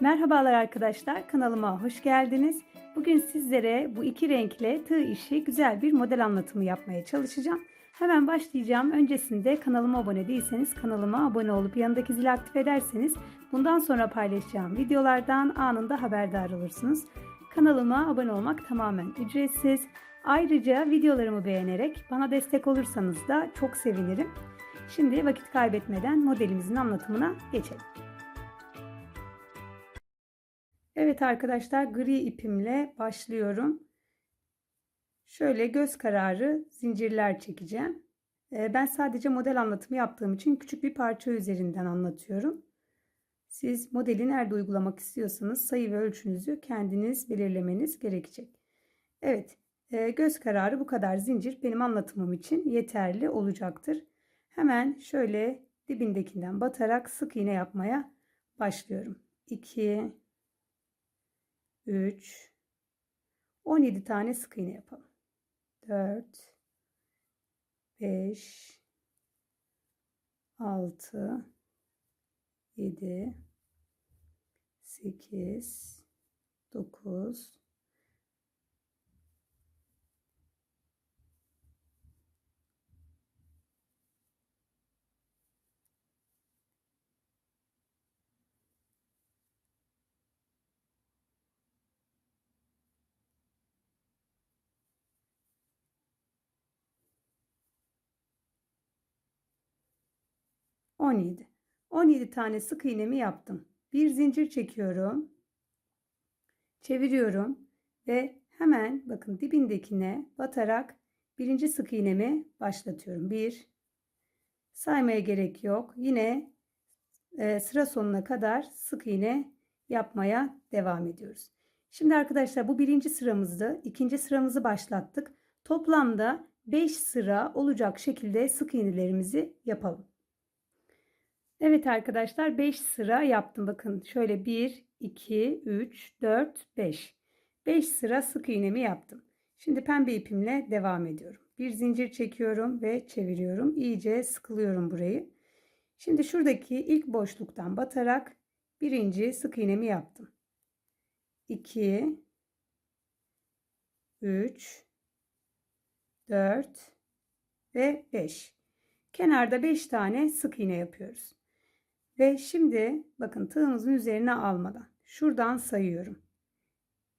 Merhabalar arkadaşlar, kanalıma hoş geldiniz. Bugün sizlere bu iki renkle tığ işi güzel bir model anlatımı yapmaya çalışacağım. Hemen başlayacağım. Öncesinde kanalıma abone değilseniz kanalıma abone olup yanındaki zili aktif ederseniz bundan sonra paylaşacağım videolardan anında haberdar olursunuz. Kanalıma abone olmak tamamen ücretsiz. Ayrıca videolarımı beğenerek bana destek olursanız da çok sevinirim. Şimdi vakit kaybetmeden modelimizin anlatımına geçelim. Evet arkadaşlar gri ipimle başlıyorum. Şöyle göz kararı zincirler çekeceğim. Ben sadece model anlatımı yaptığım için küçük bir parça üzerinden anlatıyorum. Siz modeli nerede uygulamak istiyorsanız sayı ve ölçünüzü kendiniz belirlemeniz gerekecek. Evet göz kararı bu kadar zincir benim anlatımım için yeterli olacaktır. Hemen şöyle dibindekinden batarak sık iğne yapmaya başlıyorum. 2 3 17 tane sık iğne yapalım. 4 5 6 7 8 9 17. 17 tane sık iğnemi yaptım. Bir zincir çekiyorum. Çeviriyorum ve hemen bakın dibindekine batarak birinci sık iğnemi başlatıyorum. 1 saymaya gerek yok. Yine e, sıra sonuna kadar sık iğne yapmaya devam ediyoruz. Şimdi arkadaşlar bu birinci sıramızdı. ikinci sıramızı başlattık. Toplamda 5 sıra olacak şekilde sık iğnelerimizi yapalım. Evet arkadaşlar 5 sıra yaptım. Bakın şöyle 1, 2, 3, 4, 5. 5 sıra sık iğnemi yaptım. Şimdi pembe ipimle devam ediyorum. Bir zincir çekiyorum ve çeviriyorum. İyice sıkılıyorum burayı. Şimdi şuradaki ilk boşluktan batarak birinci sık iğnemi yaptım. 2 3 4 ve 5. Kenarda 5 tane sık iğne yapıyoruz. Ve şimdi bakın tığımızın üzerine almadan şuradan sayıyorum.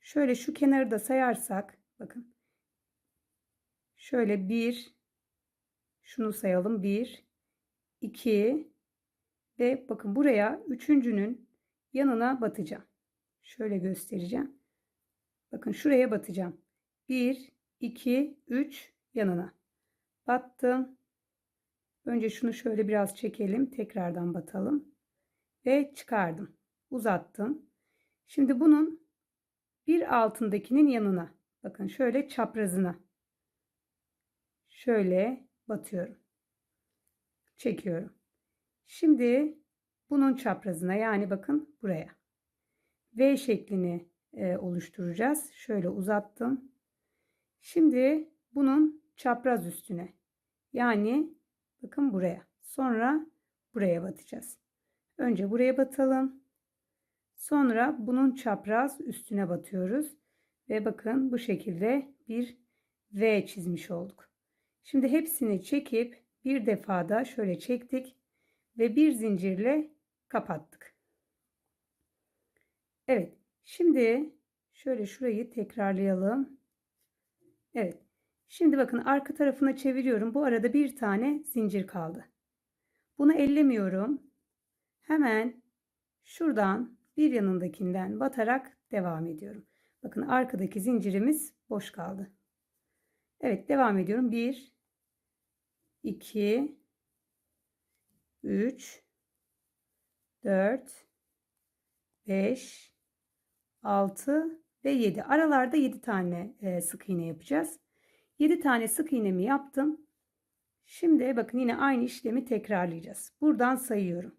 Şöyle şu kenarı da sayarsak bakın. Şöyle bir şunu sayalım. bir iki ve bakın buraya üçüncünün yanına batacağım. Şöyle göstereceğim. Bakın şuraya batacağım. 1, 2, 3 yanına. Battım. Önce şunu şöyle biraz çekelim. Tekrardan batalım. Ve çıkardım. Uzattım. Şimdi bunun bir altındakinin yanına. Bakın şöyle çaprazına. Şöyle batıyorum. Çekiyorum. Şimdi bunun çaprazına yani bakın buraya. V şeklini e, oluşturacağız. Şöyle uzattım. Şimdi bunun çapraz üstüne. Yani Bakın buraya. Sonra buraya batacağız. Önce buraya batalım. Sonra bunun çapraz üstüne batıyoruz. Ve bakın bu şekilde bir V çizmiş olduk. Şimdi hepsini çekip bir defada şöyle çektik ve bir zincirle kapattık. Evet. Şimdi şöyle şurayı tekrarlayalım. Evet. Şimdi bakın arka tarafına çeviriyorum. Bu arada bir tane zincir kaldı. Bunu ellemiyorum. Hemen şuradan bir yanındakinden batarak devam ediyorum. Bakın arkadaki zincirimiz boş kaldı. Evet devam ediyorum. 1 2 3 4 5 6 ve 7. Aralarda 7 tane e, sık iğne yapacağız. 7 tane sık iğnemi yaptım. Şimdi bakın yine aynı işlemi tekrarlayacağız. Buradan sayıyorum.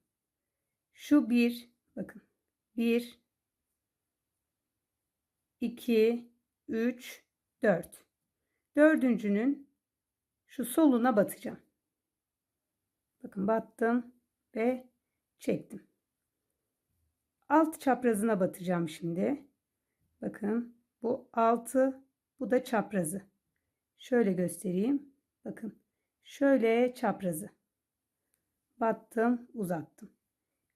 Şu 1 bakın 1 2 3 4 dördüncünün şu soluna batacağım. Bakın battım ve çektim. alt çaprazına batacağım şimdi. Bakın bu altı bu da çaprazı. Şöyle göstereyim. Bakın şöyle çaprazı. Battım uzattım.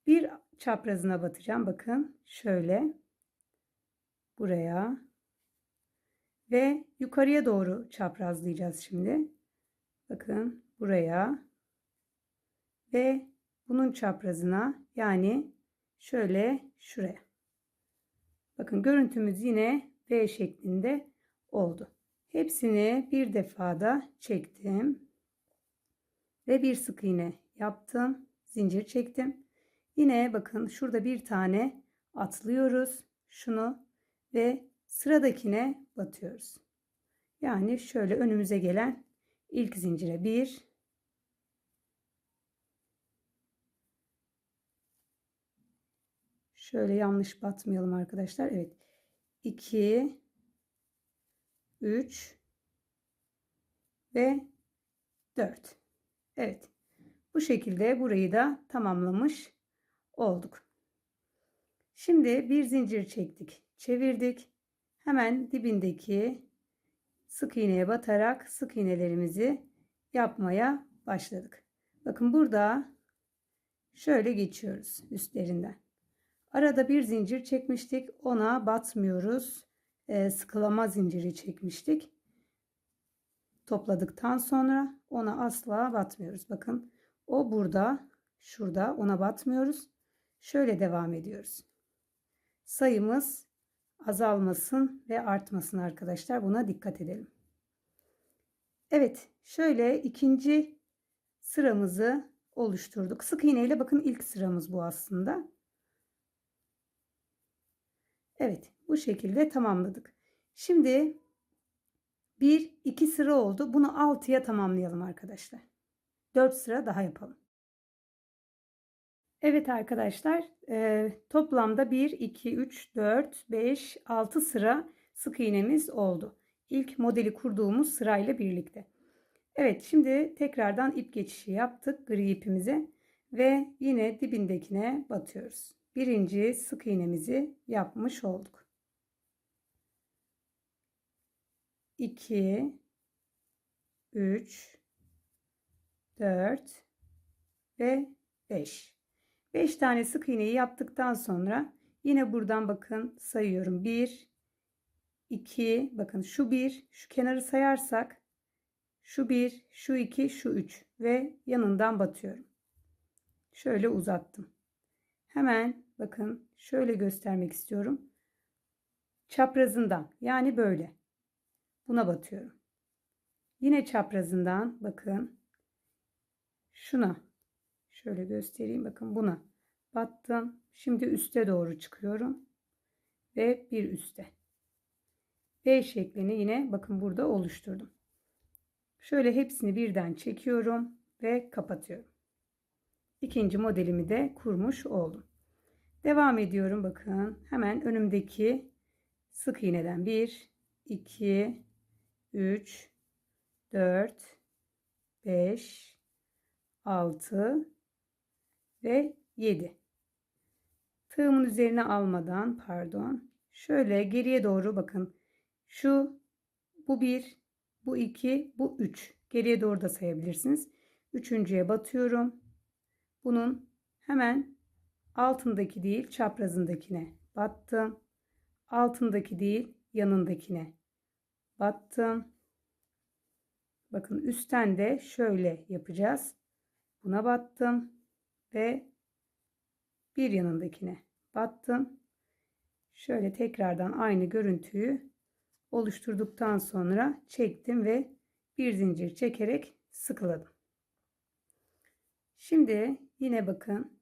Bir çaprazına batacağım. Bakın şöyle buraya ve yukarıya doğru çaprazlayacağız şimdi. Bakın buraya ve bunun çaprazına yani şöyle şuraya. Bakın görüntümüz yine V şeklinde oldu. Hepsini bir defada çektim. Ve bir sık iğne yaptım. Zincir çektim. Yine bakın şurada bir tane atlıyoruz. Şunu ve sıradakine batıyoruz. Yani şöyle önümüze gelen ilk zincire bir Şöyle yanlış batmayalım arkadaşlar. Evet. 2 3 ve 4. Evet. Bu şekilde burayı da tamamlamış olduk. Şimdi bir zincir çektik. Çevirdik. Hemen dibindeki sık iğneye batarak sık iğnelerimizi yapmaya başladık. Bakın burada şöyle geçiyoruz üstlerinden. Arada bir zincir çekmiştik. Ona batmıyoruz. E, sıkılama zinciri çekmiştik. Topladıktan sonra ona asla batmıyoruz. Bakın o burada, şurada ona batmıyoruz. Şöyle devam ediyoruz. Sayımız azalmasın ve artmasın arkadaşlar. Buna dikkat edelim. Evet, şöyle ikinci sıramızı oluşturduk. Sık iğne ile bakın ilk sıramız bu aslında. Evet bu şekilde tamamladık. Şimdi bir iki sıra oldu. Bunu 6'ya tamamlayalım arkadaşlar. 4 sıra daha yapalım. Evet arkadaşlar e, toplamda 1, 2, 3, 4, 5, 6 sıra sık iğnemiz oldu. İlk modeli kurduğumuz sırayla birlikte. Evet şimdi tekrardan ip geçişi yaptık gri ipimize ve yine dibindekine batıyoruz birinci sık iğnemizi yapmış olduk. 2 3 4 ve 5 5 tane sık iğneyi yaptıktan sonra yine buradan bakın sayıyorum. 1 2 bakın şu 1 şu kenarı sayarsak şu 1 şu 2 şu 3 ve yanından batıyorum. Şöyle uzattım Hemen bakın şöyle göstermek istiyorum. Çaprazından yani böyle. Buna batıyorum. Yine çaprazından bakın. Şuna. Şöyle göstereyim bakın buna. Battım. Şimdi üste doğru çıkıyorum. Ve bir üste. V şeklini yine bakın burada oluşturdum. Şöyle hepsini birden çekiyorum ve kapatıyorum ikinci modelimi de kurmuş oldum. Devam ediyorum bakın. Hemen önümdeki sık iğneden. 1 2 3 4 5 6 ve 7 tığımın üzerine almadan pardon. Şöyle geriye doğru bakın. Şu bu 1 bu 2 bu 3 geriye doğru da sayabilirsiniz. Üçüncüye batıyorum bunun hemen altındaki değil çaprazındakine battım. Altındaki değil yanındakine battım. Bakın üstten de şöyle yapacağız. Buna battım ve bir yanındakine battım. Şöyle tekrardan aynı görüntüyü oluşturduktan sonra çektim ve bir zincir çekerek sıkıladım. Şimdi yine bakın.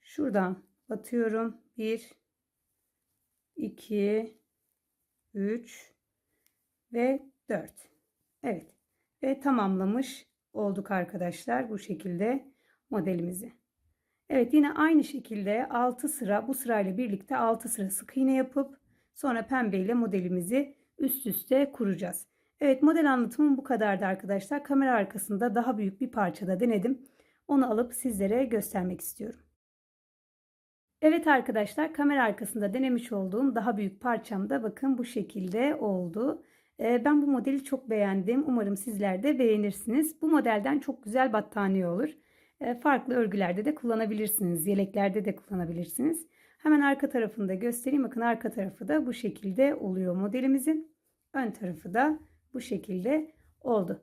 Şuradan batıyorum. 1 2 3 ve 4. Evet. Ve tamamlamış olduk arkadaşlar bu şekilde modelimizi. Evet yine aynı şekilde 6 sıra bu sırayla birlikte 6 sıra sık iğne yapıp sonra pembe ile modelimizi üst üste kuracağız. Evet model anlatımım bu kadardı arkadaşlar. Kamera arkasında daha büyük bir parçada denedim. Onu alıp sizlere göstermek istiyorum. Evet arkadaşlar kamera arkasında denemiş olduğum daha büyük parçam da bakın bu şekilde oldu. Ee, Ben bu modeli çok beğendim. Umarım sizler de beğenirsiniz. Bu modelden çok güzel battaniye olur. Ee, Farklı örgülerde de kullanabilirsiniz. Yeleklerde de kullanabilirsiniz. Hemen arka tarafını da göstereyim. Bakın arka tarafı da bu şekilde oluyor modelimizin. Ön tarafı da bu şekilde oldu.